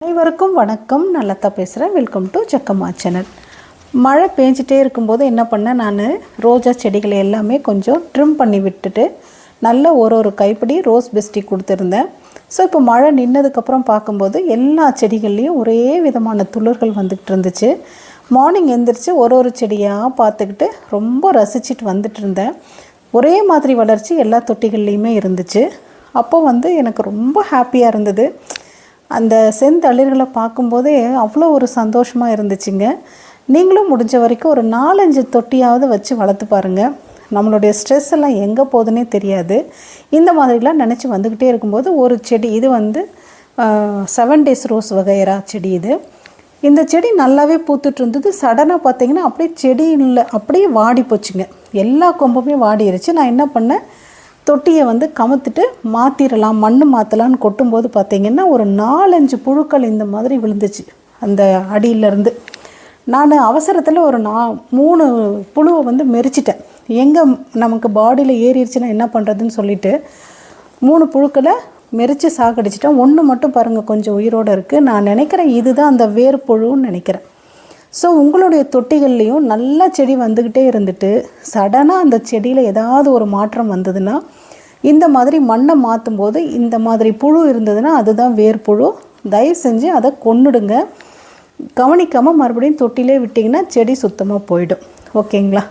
அனைவருக்கும் வணக்கம். நல்லத்தா பேசுகிறேன் வெல்கம் டு ஜக்கம்மா சேனல் மழை பேஞ்சிட்டே இருக்கும்போது என்ன பண்ணேன்? நான் ரோஜா செடிகளை எல்லாமே கொஞ்சம் ட்ரிம் பண்ணி விட்டுட்டு நல்ல ஒரு ஒரு கைப்பிடி ரோஸ் பெஸ்டி கொடுத்துருந்தேன். ஸோ இப்போ மழை நின்னதுக்கப்புறம் பார்க்கும்போது எல்லா செடிகள்லேயும் ஒரே விதமான துளிர்கள் வந்துக்கிட்டு இருந்துச்சு. மார்னிங் எழுந்திரிச்சு ஒரு ஒரு செடியாக பார்த்துக்கிட்டு ரொம்ப ரசிச்சுட்டு வந்துட்டு இருந்தேன். ஒரே மாதிரி வளர்ச்சி எல்லா தொட்டிகள்லேயுமே இருந்துச்சு. அப்போ வந்து எனக்கு ரொம்ப ஹாப்பியாக இருந்தது. அந்த செந்தளிர்களை பார்க்கும்போதே அவ்வளோ ஒரு சந்தோஷமாக இருந்துச்சுங்க. நீங்களும் முடிஞ்ச வரைக்கும் ஒரு நாலஞ்சு தொட்டியாவது வச்சு வளர்த்து பாருங்கள் நம்மளுடைய ஸ்ட்ரெஸ் எல்லாம் எங்கே போகுதுன்னே தெரியாது. இந்த மாதிரிலாம் நினச்சி வந்துக்கிட்டே இருக்கும்போது ஒரு செடி இது வந்து செவன் டேஸ் ரோஸ் வகைரா செடி இது. இந்த செடி நல்லாவே பூத்துட்டு இருந்தது. சடனாக பார்த்தீங்கன்னா அப்படியே செடி இல்லை அப்படியே வாடி போச்சுங்க. எல்லா கொம்புமே வாடிருச்சு. நான் என்ன பண்ணேன்? தொட்டியை வந்து கமுத்துட்டு மாற்றிடலாம் மண் மாற்றலான்னு கொட்டும்போது பார்த்தீங்கன்னா ஒரு நாலஞ்சு புழுக்கள் இந்த மாதிரி விழுந்துச்சு அந்த அடியிலேருந்து. நான் அவசரத்தில் ஒரு நா மூணு புழுவை வந்து மெரிச்சிட்டேன். எங்கே நமக்கு பாடியில் ஏறிடுச்சுன்னா என்ன பண்ணுறதுன்னு சொல்லிட்டு மூணு புழுக்களை மெரித்து சாகடிச்சிட்டேன். ஒன்று மட்டும் பாருங்கள் கொஞ்சம் உயிரோடு இருக்குது நான் நினைக்கிறேன் இதுதான் அந்த வேர் புழுன்னு நினைக்கிறேன். ஸோ உங்களுடைய தொட்டிகள்லேயும் நல்ல செடி வந்துக்கிட்டே இருந்துட்டு சடனாக அந்த செடியில் ஏதாவது ஒரு மாற்றம் வந்ததுன்னா இந்த மாதிரி மண்ணை மாற்றும் போது இந்த மாதிரி புழு இருந்ததுன்னா அதுதான் வேர்ப்புழு தயவு செஞ்சு அதை கொன்னுடுங்க. கவனிக்காமல் மறுபடியும் தொட்டிலே விட்டிங்கன்னா செடி சுத்தமாக போயிடும். ஓகேங்களா?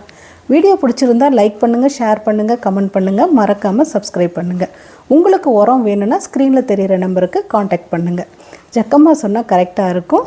வீடியோ பிடிச்சிருந்தா லைக் பண்ணுங்கள் ஷேர் பண்ணுங்கள் கமெண்ட் பண்ணுங்கள் மறக்காமல் சப்ஸ்கிரைப் பண்ணுங்கள் உங்களுக்கு உரம் வேணும்னா ஸ்க்ரீனில் தெரிகிற நம்பருக்கு காண்டாக்ட் பண்ணுங்கள் ஜக்கம்மா சொன்னால் கரெக்டாக இருக்கும்.